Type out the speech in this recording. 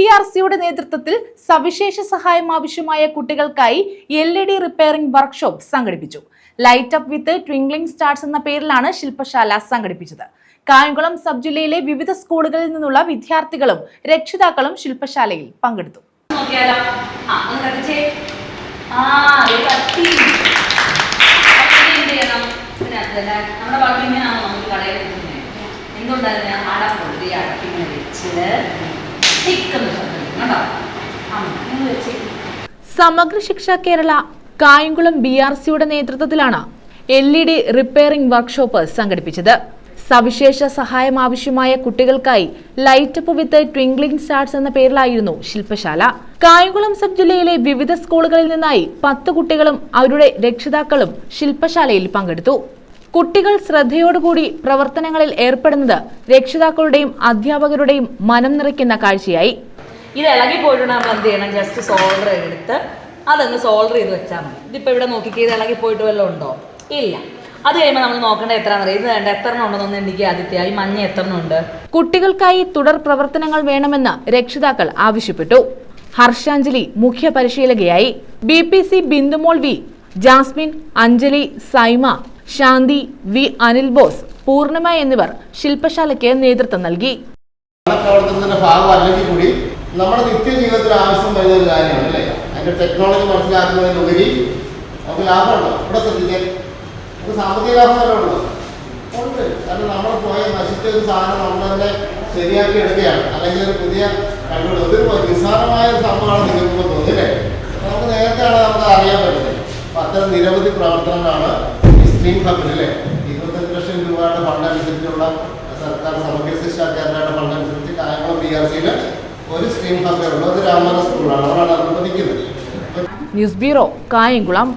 B R സിയുടെ നേതൃത്വത്തിൽ സവിശേഷ സഹായം ആവശ്യമായ കുട്ടികൾക്കായി L E D repairing workshop സംഘടിപ്പിച്ചു light up with twinkling stars എന്ന പേരിലാണ് ശില്പശാല സംഘടിപ്പിച്ചത് കായംകുളം സബ് ജില്ലയിലെ വിവിധ സ്കൂളുകളിൽ നിന്നുള്ള വിദ്യാർത്ഥികളും രക്ഷിതാക്കളും ശില്പശാലയിൽ പങ്കെടുത്തു എന്തുകൊണ്ടാണ് ആടാൻ പൊട്ടി അടക്കി ഇങ്ങനെ വെച്ച് സമഗ്ര ശിക്ഷ കേരള കായംകുളം ബി ആർ സിയുടെ നേതൃത്വത്തിലാണ് L E D repairing workshop സംഘടിപ്പിച്ചത്. സവിശേഷ സഹായം ആവശ്യമായ കുട്ടികൾക്കായി ലൈറ്റപ്പ് വിത്ത് ട്വിംഗ്ലിംഗ് സ്റ്റാർസ് എന്ന പേരിലായിരുന്നു ശില്പശാല. കായംകുളം സബ് ജില്ലയിലെ വിവിധ സ്കൂളുകളിൽ നിന്നായി പത്ത് കുട്ടികളും അവരുടെ രക്ഷിതാക്കളും ശില്പശാലയിൽ പങ്കെടുത്തു. കുട്ടികൾ ശ്രദ്ധയോടുകൂടി പ്രവർത്തനങ്ങളിൽ ഏർപ്പെടുന്നത് രക്ഷിതാക്കളുടെയും അധ്യാപകരുടെയും മനം നിറയ്ക്കുന്ന കാഴ്ചയായി. ഇത് ഇളകി പോയിട്ടുണ്ട് നമ്മൾ എന്ത് ചെയ്യണം? ജസ്റ്റ് സോൾഡർ എടുത്ത് അതങ്ങ് സോൾഡർ ചെയ്ത് വെച്ചാൽ മതി. ഇതിപ്പോൾ ഇവിടെ നോക്കിക്കേ ഇത് ഇളകി പോയിട്ട് വല്ലതും ഉണ്ടോ? ഇല്ല. അത് കഴിയുമ്പോൾ നമ്മൾ നോക്കേണ്ട എത്രയാണെന്ന് അറിയാം? ഇത് വേണ്ട എത്ര എണ്ണം ഉണ്ടെന്നൊന്ന് എനിക്ക് ആദ്യത്തെ ഈ മഞ്ഞ എത്ര എണ്ണം ഉണ്ട്? കുട്ടികൾക്കായി തുടർ പ്രവർത്തനങ്ങൾ വേണമെന്ന് രക്ഷിതാക്കൾ ആവശ്യപ്പെട്ടു. ഹർഷാഞ്ജലി മുഖ്യ പരിശീലകയായി. B P C Bindumol V Jasmine Anjali Saima Shanthi V Anil Bose Poornima എന്നിവർ ശില്പശാലയ്ക്ക് നേതൃത്വം നൽകി. പ്രവർത്തനത്തിന്റെ ഭാഗം കൂടി നമ്മുടെ നിത്യജീവിതത്തിൽ ആവശ്യം വരുന്ന ഒരു കാര്യമാണ് അല്ലേ? അതിന്റെ ടെക്നോളജി മനസ്സിലാക്കുന്നതിനുപരി നമുക്ക് ലാഭമുണ്ടോ? ഇവിടെ ശ്രദ്ധിക്കാൻ? നമുക്ക് സാമ്പത്തിക ലാഭം വരെ ഉണ്ടോ. ഉണ്ട് കാരണം നമ്മൾ പോയ നശിച്ച ഒരു സാധനം നമ്മൾ തന്നെ ശരിയാക്കി എടുക്കുകയാണ്. അല്ലെങ്കിൽ ഒരു പുതിയ കഴിവുകൾ ഒരു നിസ്സാരമായ ഒരു സംഭവമാണ് നിങ്ങൾക്ക് തോന്നില്ലേ നമുക്ക് നേരത്തെയാണ് നമുക്ക് അറിയാൻ പറ്റുന്നത്? അപ്പം അത്തരം നിരവധി പ്രവർത്തനങ്ങളാണ് ഈ സ്ട്രീം ഹബിൽ അല്ലേ? ഇരുപത്തഞ്ച് ലക്ഷം രൂപയുടെ ഫണ്ട് അനുസരിച്ചുള്ള സർക്കാർ സമഗ്ര ശിക്ഷ കേരളയുടെ ഫണ്ട് അനുസരിച്ച് കായംകുളം ബി ആർ സിയിൽ ഒരു സ്ട്രീം ഹബേ ഉള്ളൂ. അത് അനുവദിക്കുന്നത് ന്യൂസ് ബ്യൂറോ കായംകുളം.